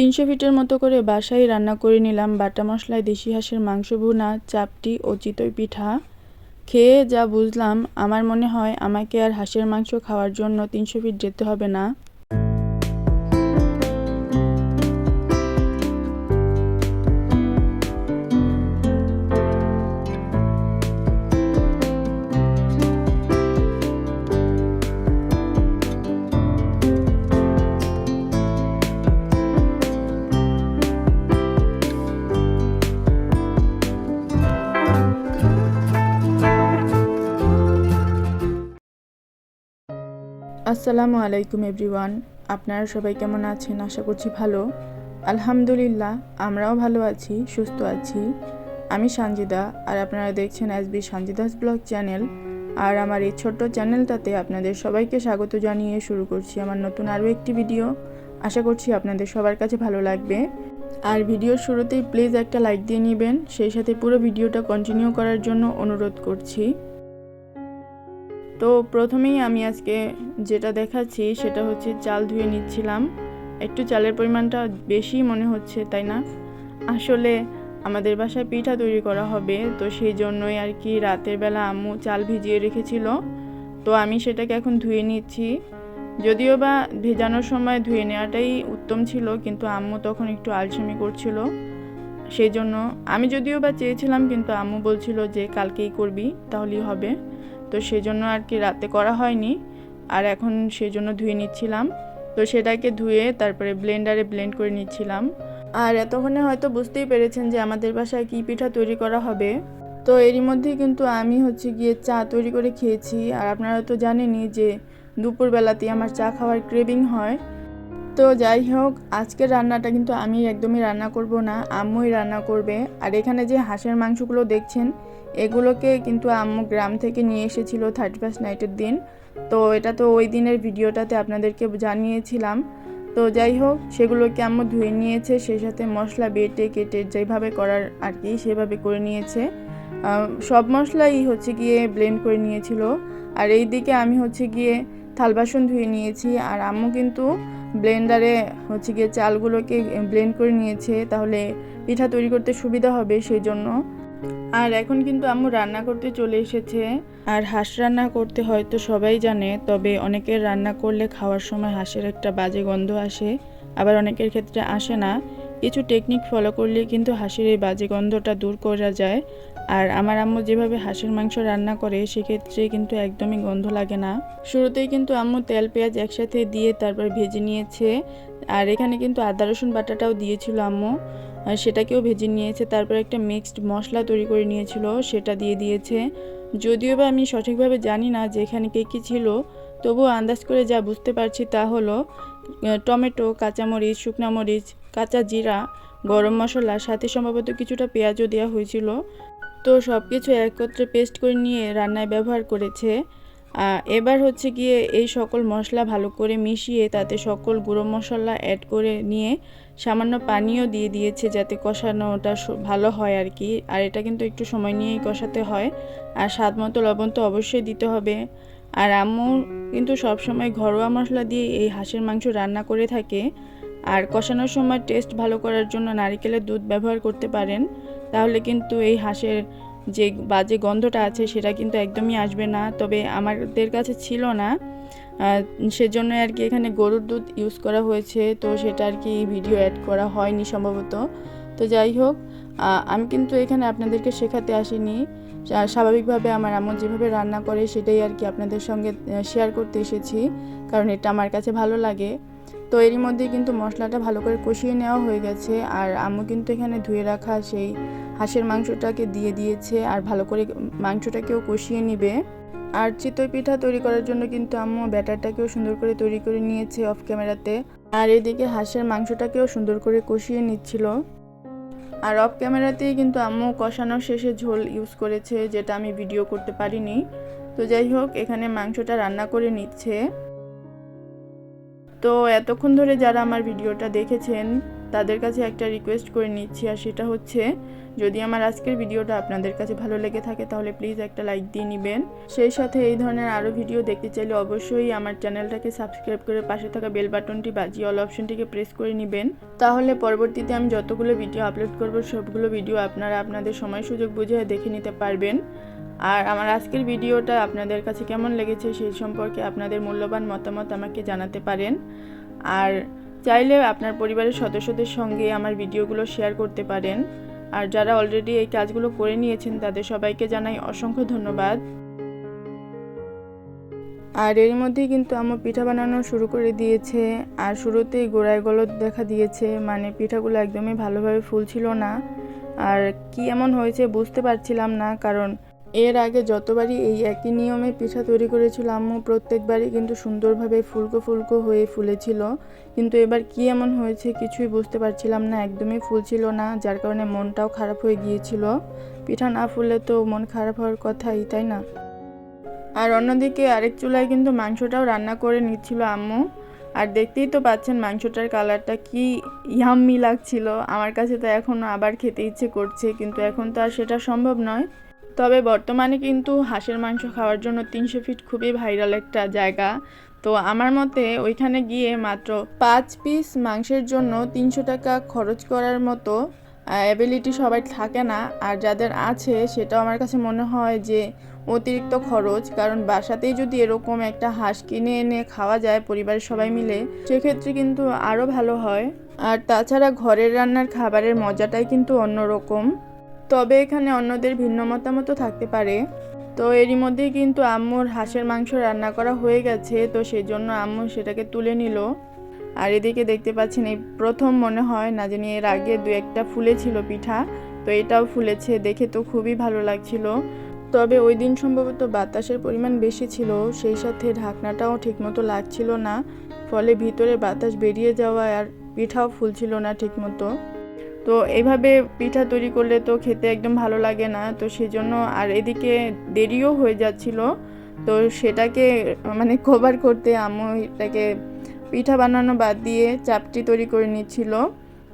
তিনশো ফিটের মতো করে বাসায় রান্না করে নিলাম বাটা মশলায় দেশি হাঁসের মাংস ভুনা চাপটি ও চিতই পিঠা। খেয়ে যা বুঝলাম, আমার মনে হয় আমাকে আর হাঁসের মাংস খাওয়ার জন্য তিনশো ফিট যেতে হবে না। আসসালামু আলাইকুম এভরিওয়ান। আপনারা সবাই কেমন আছেন? আশা করছি ভালো। আলহামদুলিল্লাহ, আমরাও ভালো আছি, সুস্থ আছি। আমি সানজিদা, আর আপনারা দেখছেন S B Sanjida's blog channel. আর আমার এই ছোট্ট চ্যানেলটাতে আপনাদের সবাইকে স্বাগত জানিয়ে শুরু করছি আমার নতুন আরও একটি ভিডিও। আশা করছি আপনাদের সবার কাছে ভালো লাগবে। আর ভিডিওর শুরুতেই প্লিজ একটা লাইক দিয়ে নেবেন। সেই সাথে পুরো ভিডিওটা কন্টিনিউ করার জন্য অনুরোধ করছি। তো প্রথমেই আমি আজকে যেটা দেখাচ্ছি সেটা হচ্ছে চাল ধুয়ে নিচ্ছিলাম। একটু চালের পরিমাণটা বেশি মনে হচ্ছে, তাই না? আসলে আমাদের বাসায় পিঠা তৈরি করা হবে, তো সেই জন্যই আর কি রাতের বেলা আম্মু চাল ভিজিয়ে রেখেছিল। তো আমি সেটাকে এখন ধুয়ে নিচ্ছি। যদিও বা ভেজানোর সময় ধুয়ে নেওয়াটাই উত্তম ছিল, কিন্তু আম্মু তখন একটু আলসেমি করছিল। সেই জন্য আমি যদিও বা চেয়েছিলাম, কিন্তু আম্মু বলছিল যে কালকেই করবি, তাহলেই হবে। তো সেজন্য আর কি রাতে করা হয়নি। আর এখন সেজন্য ধুয়ে নিচ্ছিলাম। তো সেটাকে ধুয়ে তারপরে ব্লেন্ডারে ব্লেন্ড করে নিচ্ছিলাম। আর এতক্ষণে হয়তো বুঝতেই পেরেছেন যে আমাদের বাসায় কী পিঠা তৈরি করা হবে। তো এরই মধ্যেই কিন্তু আমি হচ্ছে গিয়ে চা তৈরি করে খেয়েছি। আর আপনারা তো জানেনই যে দুপুরবেলাতেই আমার চা খাওয়ার ক্রেভিং হয়। তো যাই হোক, আজকের রান্নাটা কিন্তু আমি একদমই রান্না করব না, আম্মুই রান্না করবে। আর এখানে যে হাঁসের মাংসগুলো দেখছেন, এগুলোকে কিন্তু আম্মু গ্রাম থেকে নিয়ে এসেছিল থার্টি ফার্স্ট নাইটের দিন। তো এটা তো ওই দিনের ভিডিওটাতে আপনাদেরকে জানিয়েছিলাম। তো যাই হোক, সেগুলোকে আম্মু ধুয়ে নিয়েছে সেই সাথে মশলা বেটে কেটে যেভাবে করার আর কি সেভাবে করে নিয়েছে। সব মশলাই হচ্ছে গিয়ে ব্লেন্ড করে নিয়েছিল। আর এই দিকে আমি হচ্ছে গিয়ে থাল বাসন ধুয়ে নিয়েছি। আর আম্মু কিন্তু ব্লেন্ডারে হচ্ছে গিয়ে চালগুলোকে ব্লেন্ড করে নিয়েছে, তাহলে পিঠা তৈরি করতে সুবিধা হবে সেই জন্য আর এখন কিন্তু আম্মু রান্না করতে চলে এসেছে। আর হাঁস রান্না করতে হয়তো সবাই জানে, তবে অনেকের রান্না করলে খাওয়ার সময় হাঁসের একটা বাজে গন্ধ আসে, আবার অনেকের ক্ষেত্রে আসে না। কিছু টেকনিক ফলো করলে কিন্তু হাঁসের এই বাজে গন্ধটা দূর করা যায়। আর আমার আম্মু যেভাবে হাঁসের মাংস রান্না করে, সেক্ষেত্রে কিন্তু একদমই গন্ধ লাগে না। শুরুতেই কিন্তু আম্মু তেল, পেঁয়াজ একসাথে দিয়ে তারপর ভেজে নিয়েছে। আর এখানে কিন্তু আদা, রসুন বাটাটাও দিয়েছিল আম্মু। সেটাকেও ভেজে নিয়েছে। তারপর একটা মিক্সড মশলা তৈরি করে নিয়েছিল, সেটা দিয়ে দিয়েছে। যদিও বা আমি সঠিকভাবে জানি না যে এখানে কে কী ছিল, তবুও আন্দাজ করে যা বুঝতে পারছি তা হলো টমেটো, কাঁচামরিচ, শুকনা মরিচ, কাঁচা জিরা, গরম মশলা, সাথে সম্ভবত কিছুটা পেঁয়াজও দেওয়া হয়েছিল। তো সব কিছু একত্রে পেস্ট করে নিয়ে রান্নায় ব্যবহার করেছে। এবার হচ্ছে গিয়ে এই সকল মশলা ভালো করে মিশিয়ে তাতে সকল গুঁড়ো মশলা অ্যাড করে নিয়ে সামান্য পানিও দিয়ে দিয়েছে যাতে কষানোটা ভালো হয় আর কি। আর এটা কিন্তু একটু সময় নিয়েই কষাতে হয়। আর স্বাদ মতো লবণ তো অবশ্যই দিতে হবে। আর আম্মু কিন্তু সবসময় ঘরোয়া মশলা দিয়ে এই হাঁসের মাংস রান্না করে থাকে। আর কষানোর সময় টেস্ট ভালো করার জন্য নারিকেলের দুধ ব্যবহার করতে পারেন। তাহলে কিন্তু এই হাঁসের যে বাজে গন্ধটা আছে সেটা কিন্তু একদমই আসবে না। তবে আমাদের কাছে ছিল না। সেজন্য আর কি এখানে গরুর দুধ ইউজ করা হয়েছে। তো সেটা আর কি ভিডিও অ্যাড করা হয়নি সম্ভবত। তো যাই হোক আমি কিন্তু এখানে আপনাদেরকে শেখাতে আসিনি। স্বাভাবিকভাবে আমার আম্মু যেভাবে রান্না করে সেটাই আর কি আপনাদের সঙ্গে শেয়ার করতে এসেছি। কারণ এটা আমার কাছে ভালো লাগে। তো এরই মধ্যে কিন্তু মশলাটা ভালো করে কষিয়ে নেওয়া হয়ে গেছে। আর আম্মু কিন্তু এখানে ধুয়ে রাখা সেই হাঁসের মাংসটাকে দিয়ে দিয়েছে আর ভালো করে মাংসটাকেও কষিয়ে নিবে। আর চিতই পিঠা তৈরি করার জন্য কিন্তু আম্মু ব্যাটারটাকেও সুন্দর করে তৈরি করে নিয়েছে অফ ক্যামেরাতে আর এদিকে হাঁসের মাংসটাকেও সুন্দর করে কষিয়ে নিচ্ছিল। আর অফ ক্যামেরাতেই কিন্তু আম্মু কষানোর শেষে ঝোল ইউজ করেছে, যেটা আমি ভিডিও করতে পারিনি। তো যাই হোক, এখানে মাংসটা রান্না করে নিচ্ছে। তো এতক্ষণ ধরে যারা আমার ভিডিওটা দেখেছেন তাদের কাছে একটা রিকোয়েস্ট করে নিচ্ছি, আর সেটা হচ্ছে, যদি আমার আজকের ভিডিওটা আপনাদের কাছে ভালো লেগে থাকে তাহলে প্লিজ একটা লাইক দিয়ে নেবেন। সেই সাথে এই ধরনের আরও ভিডিও দেখতে চাইলে অবশ্যই আমার চ্যানেলটাকে সাবস্ক্রাইব করে পাশে থাকা বেল বাটনটি বাজিয়ে অল অপশনটিকে প্রেস করে নেবেন। তাহলে পরবর্তীতে আমি যতগুলো ভিডিও আপলোড করব, সবগুলো ভিডিও আপনারা আপনাদের সময় সুযোগ বুঝে দেখে নিতে পারবেন। আর আমার আজকের ভিডিওটা আপনাদের কাছে কেমন লেগেছে সেই সম্পর্কে আপনাদের মূল্যবান মতামত আমাকে জানাতে পারেন। আর চাইলে আপনার পরিবারের সদস্যদের সঙ্গে আমার ভিডিওগুলো শেয়ার করতে পারেন। আর যারা অলরেডি এই কাজগুলো করে নিয়েছেন, তাদের সবাইকে জানাই অসংখ্য ধন্যবাদ। আর এর মধ্যেই কিন্তু আমার পিঠা বানানো শুরু করে দিয়েছে। আর শুরুতেই গোড়ায় গলদ দেখা দিয়েছে। মানে পিঠাগুলো একদমই ভালোভাবে ফুলছিল না। আর কি এমন হয়েছে বুঝতে পারছিলাম না, কারণ এর আগে যতবারই এই একই নিয়মে পিঠা তৈরি করেছিল আম্মু, প্রত্যেকবারই কিন্তু সুন্দরভাবে ফুলকো ফুলকো হয়ে ফুলেছিল। কিন্তু এবার কি এমন হয়েছে কিছুই বুঝতে পারছিলাম না, একদমই ফুলছিল না, যার কারণে মনটাও খারাপ হয়ে গিয়েছিল। পিঠা না ফুললে তো মন খারাপ হওয়ার কথাই, তাই না? আর অন্যদিকে আরেক চুলায় কিন্তু মাংসটাও রান্না করে নিচ্ছিল আম্মু। আর দেখতেই তো পাচ্ছেন মাংসটার কালারটা কি ইয়াম্মি লাগছিল। আমার কাছে তো এখনও আবার খেতে ইচ্ছে করছে, কিন্তু এখন তো আর সেটা সম্ভব নয়। তবে বর্তমানে কিন্তু হাঁসের মাংস খাওয়ার জন্য তিনশো ফিট খুবই ভাইরাল একটা জায়গা। তো আমার মতে ওইখানে গিয়ে মাত্র পাঁচ পিস মাংসের জন্য তিনশো টাকা খরচ করার মতো অ্যাবিলিটি সবাই থাকে না। আর যাদের আছে সেটাও আমার কাছে মনে হয় যে অতিরিক্ত খরচ, কারণ বাসাতেই যদি এরকম একটা হাঁস কিনে এনে খাওয়া যায় পরিবারের সবাই মিলে, সেক্ষেত্রে কিন্তু আরও ভালো হয়। আর তাছাড়া ঘরের রান্নার খাবারের মজাটাই কিন্তু অন্যরকম। তবে এখানে অন্যদের ভিন্ন মতামতও থাকতে পারে। তো এরই মধ্যেই কিন্তু আম্মুর হাঁসের মাংস রান্না করা হয়ে গেছে, তো সেই জন্য আম্মু সেটাকে তুলে নিল। আর এদিকে দেখতে পাচ্ছেন, এই প্রথম মনে হয় না জানি এর আগে দু একটা ফুলেছিল পিঠা, তো এটাও ফুলেছে, দেখে তো খুবই ভালো লাগছিল। তবে ওই দিন সম্ভবত বাতাসের পরিমাণ বেশি ছিল, সেই সাথে ঢাকনাটাও ঠিকমতো লাগছিল না, ফলে ভিতরে বাতাস বেরিয়ে যাওয়া আর পিঠাও ফুলছিল না ঠিকমতো। তো এইভাবে পিঠা তৈরি করলে তো খেতে একদম ভালো লাগে না। তো সেই জন্য আর এদিকে দেরিও হয়ে যাচ্ছিল। তো সেটাকে মানে কভার করতে আম্মু এটাকে পিঠা বানানো বাদ দিয়ে চাপটি তৈরি করে নিচ্ছিল।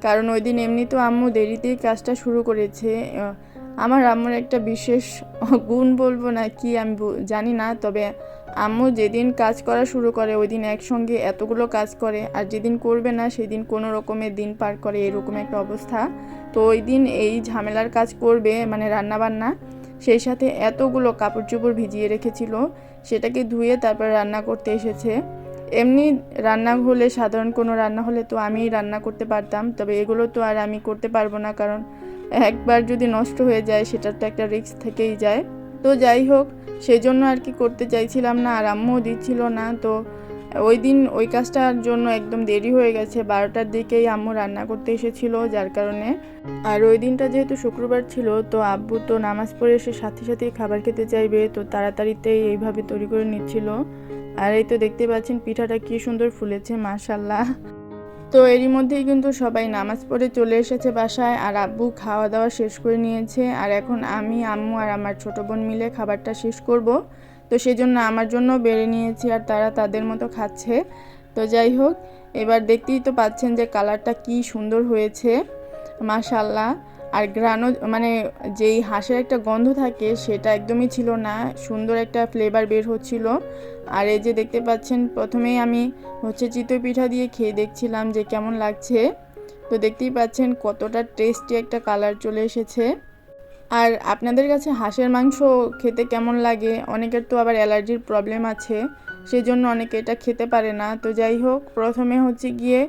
কারণ ওই দিন এমনি তো আম্মু দেরিতেই কাজটা শুরু করেছে। আমার আম্মুর একটা বিশেষ গুণ বলব না কি আমি জানি না, তবে আম্মু যেদিন কাজ করা শুরু করে ওই দিন একসঙ্গে এতগুলো কাজ করে, আর যেদিন করবে না সেদিন কোনো রকমের দিন পার করে, এরকম একটা অবস্থা। তো ওই দিন এই ঝামেলার কাজ করবে মানে রান্না বান্না সেই সাথে এতগুলো কাপড় চোপড় ভিজিয়ে রেখেছিল, সেটাকে ধুয়ে তারপর রান্না করতে এসেছে। এমনি রান্না হলে, সাধারণ কোনো রান্না হলে তো আমিই রান্না করতে পারতাম, তবে এগুলো তো আর আমি করতে পারব না, কারণ একবার যদি নষ্ট হয়ে যায়, সেটার তো একটা রিস্ক থেকেই যায়। তো যাই হোক সেই জন্য আর কি করতে চাইছিলাম না, আর আম্মুও দিচ্ছিল না। তো ওই দিন ওই কাজটার জন্য একদম দেরি হয়ে গেছে। বারোটার দিকেই আম্মু রান্না করতে এসেছিল, যার কারণে। আর ওই দিনটা যেহেতু শুক্রবার ছিল, তো আব্বু তো নামাজ পড়ে এসে সাথে সাথেই খাবার খেতে চাইবে, তো তাড়াতাড়িতেই এইভাবে তৈরি করে নিচ্ছিল। আর এই তো দেখতে পাচ্ছেন, পিঠাটা কি সুন্দর ফুলেছে মাশাল্লাহ তো এরই মধ্যেই কিন্তু সবাই নামাজ পড়ে চলে এসেছে বাসায় আর আব্বু খাওয়া দাওয়া শেষ করে নিয়েছে। আর এখন আমি, আম্মু আর আমার ছোট বোন মিলে খাবারটা শেষ করব। তো সেজন্য আমার জন্য বেড়ে নিয়েছি আর তারা তাদের মতো খাচ্ছে। তো যাই হোক, এবার দেখতেই তো পাচ্ছেন যে কালারটা কি সুন্দর হয়েছে। মাশাল্লাহ আর গ্রানো মানে যেই হাঁসের একটা গন্ধ থাকে সেটা একদমই ছিল না। সুন্দর একটা ফ্লেভার বের হচ্ছিল। আর এই যে দেখতে পাচ্ছেন, প্রথমেই আমি হচ্ছে চিতই পিঠা দিয়ে খেয়ে দেখছিলাম যে কেমন লাগছে। তো দেখতেই পাচ্ছেন কতটা টেস্টি একটা কালার চলে এসেছে। আর আপনাদের কাছে হাঁসের মাংস খেতে কেমন লাগে? অনেকের তো আবার অ্যালার্জির প্রবলেম আছে। সেই জন্য অনেকে এটা খেতে পারে না। তো যাই হোক, প্রথমে হচ্ছে গিয়ে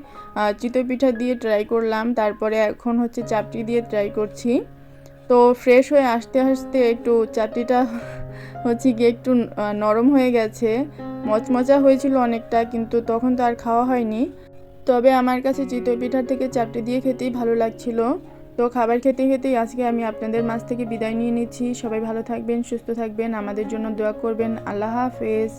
চিতই পিঠা দিয়ে ট্রাই করলাম। তারপরে এখন হচ্ছে চাপটি দিয়ে ট্রাই করছি। তো ফ্রেশ হয়ে আসতে আসতে একটু চাপটিটা হচ্ছে গিয়ে একটু নরম হয়ে গেছে। মচমচা হয়েছিল অনেকটা, কিন্তু তখন তো আর খাওয়া হয়নি। তবে আমার কাছে চিতই পিঠার থেকে চাপটি দিয়ে খেতেই ভালো লাগছিল। তো খাবার খেতে খেতেই আজকে আমি আপনাদের মাছ থেকে বিদায় নিয়ে নিচ্ছি। সবাই ভালো থাকবেন, সুস্থ থাকবেন। আমাদের জন্য দোয়া করবেন। আল্লাহ হাফেজ।